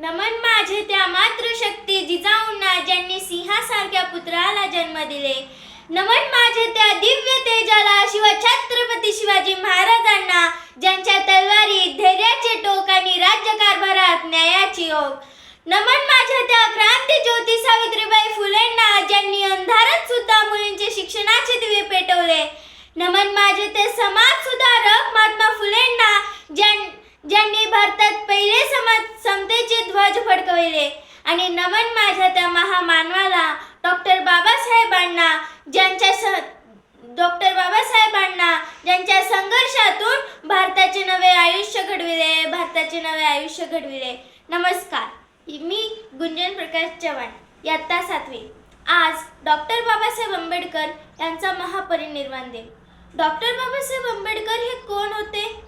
नमन माझे त्या मातृशक्ती जिजाऊंना ज्यांनी सिंहासारख्या पुत्राला जन्म दिले. नमन माझे त्या दिव्य तेजाला शिव छत्रपती शिवाजी महाराजांना ज्यांच्या तलवारी धैर्याचे टोक आणि राज्यकारभारात न्यायाची ओक नमन माझ्या त्या क्रांती ज्योती सावित्रीबाई फुलेंना ज्यांनी अंधारात सुद्धा मुलींचे शिक्षणाचे दिवे पेटवले नमन माझे ते समाज सुधारक महात्मा फुलेंना ज्यां ज्यांनी भारतात पहिले समाज समतेचे ध्वज फडकविले आणि नमन माझ्या त्या महामानवाला डॉक्टर बाबासाहेबांना ज्यांच्या स डॉक्टर बाबासाहेबांना ज्यांच्या संघर्षातून भारताचे नवे आयुष्य घडविले भारताचे नवे आयुष्य घडविले. नमस्कार. मी गुंजन प्रकाश चव्हाण यत्ता सातवी. आज डॉक्टर बाबासाहेब आंबेडकर यांचा महापरिनिर्वाण दिन. डॉक्टर बाबासाहेब आंबेडकर हे कोण होते?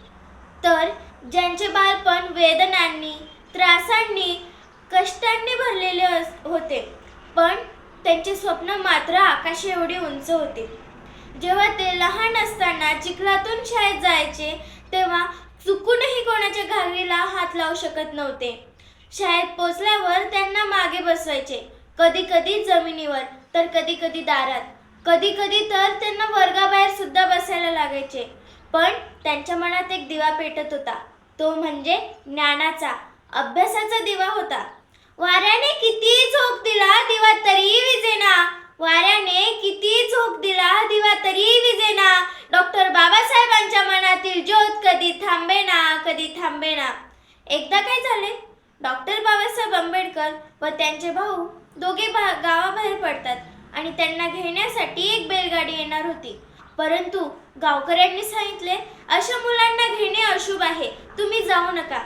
तर ज्यांचे बालपण वेदनांनी त्रासांनी कष्टांनी भरलेले अस- होते. पण त्यांचे स्वप्न मात्र आकाश एवढी उंच होते. जेव्हा ते लहान असताना चिखलातून शाळेत जायचे तेव्हा चुकूनही कोणाच्या घागरीला हात लावू शकत नव्हते. शाळेत पोचल्यावर त्यांना मागे बसवायचे. कधी कधी जमिनीवर तर कधी कधी दारात. कधी कधी तर त्यांना वर्गाबाहेर सुद्धा बसायला लागायचे. पण त्यांच्या मनात एक दिवा पेटत होता. तो म्हणजे ज्ञानाचा अभ्यासाचा दिवा होता. वाऱ्याने किती झोप दिला दिवा तरी विजेना. वाऱ्याने किती झोप दिला दिवा तरी विजेना. डॉक्टर बाबासाहेबांच्या मनातील ज्योत कधी थांबेना कधी थांबेना. एकदा काय झाले? डॉक्टर बाबासाहेब आंबेडकर व त्यांचे भाऊ दोघे भा गावाबाहेर पडतात आणि त्यांना घेण्यासाठी एक बैलगाडी येणार होती. परंतु गावकऱ्यांनी सांगितले अशा मुलांना घेणे अशुभ आहे. तुम्ही जाऊ नका.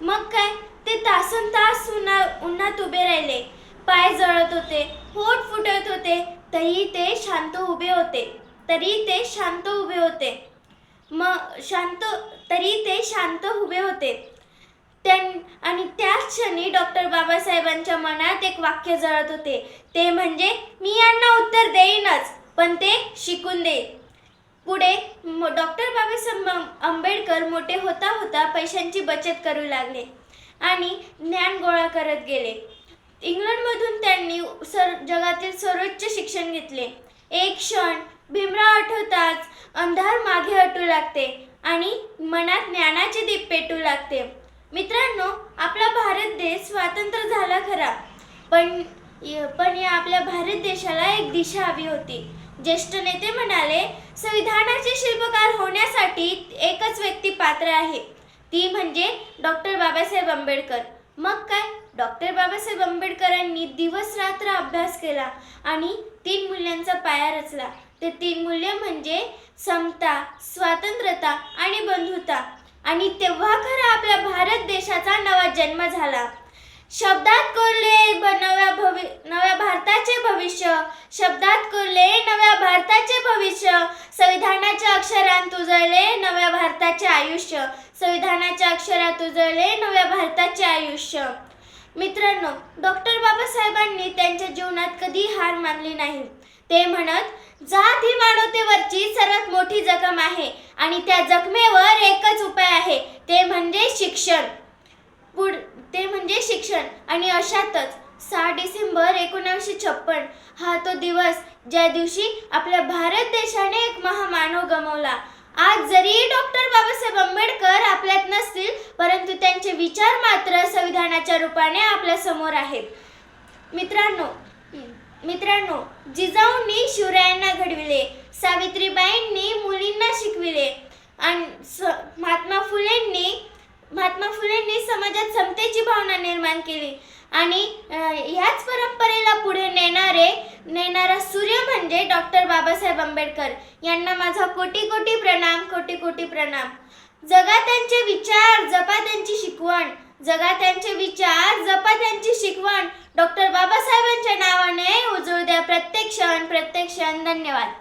मग काय? ते तासन तास उन्हा उन्हात उभे राहिले. पाय जळत होते होठ फुटत होते. तरी ते शांत उभे होते. तरी ते शांत उभे होते. मग शांत तरी ते शांत उभे होते. त्यां आणि त्याच क्षणी डॉक्टर बाबासाहेबांच्या मनात एक वाक्य जळत होते. ते म्हणजे मी यांना उत्तर देईनच पण ते शिकून देईन पुढे म- डॉक्टर बाबासाहेब आंबेडकर मोठे होता होता पैशांची बचत करू लागले. आणि ज्ञान गोळा करत गेले. इंग्लंडमधून त्यांनी सर जगातील सर्वोच्च शिक्षण घेतले. एक क्षण भीमराव आठवताच अंधार मागे हटू लागते आणि मनात ज्ञानाचे दीप पेटू लागते. मित्रांनो आपला भारत देश स्वातंत्र्य झाला खरा. पण पण या आपल्या भारत देशाला एक दिशा हवी होती. ज्येष्ठ नेते म्हणाले संविधानाचे शिल्पकार होण्यासाठी एकच व्यक्ती पात्र आहे. ती म्हणजे डॉक्टर बाबासाहेब आंबेडकर. मग काय? डॉक्टर बाबासाहेब आंबेडकरांनी दिवस रात्र अभ्यास केला आणि तीन मूल्यांचा पाया रचला. ते तीन मूल्य म्हणजे समता स्वातंत्र्यता आणि बंधुता. आणि तेव्हा खरा आपल्या भारत देशाचा नवा जन्म झाला. शब्दात कोरले नव्या भवि नव्या भारताचे भविष्य. शब्दात कोरले नव्या भारताचे भविष्य. संविधानाच्या अक्षरांत उजळले नव्या भारताचे आयुष्य. संविधानाच्या अक्षरात उजळले नव्या भारताचे आयुष्य. मित्रांनो डॉक्टर बाबासाहेबांनी त्यांच्या जीवनात कधी हार मानली नाही. ते म्हणत जात ही मानवतेवरची सर्वात मोठी जखम आहे आणि त्या जखमेवर एकच उपाय आहे. ते म्हणजे शिक्षण. पुढ ते म्हणजे शिक्षण. आणि अशातच सहा डिसेंबर एकोणावीसशे छप्पन हा तो दिवस ज्या दिवशी आपल्या भारत देशाने एक महामानव गमावला. आज जरी डॉक्टर बाबासाहेब आंबेडकर आपल्यात नसतील परंतु त्यांचे विचार मात्र संविधानाच्या रूपाने आपल्यासमोर आहेत. मित्रांनो मित्रांनो जिजाऊंनी शिवरायांना घडविले सावित्रीबाईंनी मुलींना शिकविले आणि महात्मा फुलेंनी महात्मा फुलेंनी समाजात समतेची भावना निर्माण केली. आणि ह्याच परंपरेला पुढे नेणारे नेणारा सूर्य म्हणजे डॉक्टर बाबासाहेब आंबेडकर. यांना माझा कोटी कोटी प्रणाम कोटी कोटी प्रणाम. जगा त्यांचे विचार जपा त्यांची शिकवण. जगा त्यांचे विचार जपा त्यांची शिकवण. डॉक्टर बाबासाहेबांच्या नावाने उजळू द्या. प्रत्येक क्षण प्रत्येक क्षण. धन्यवाद.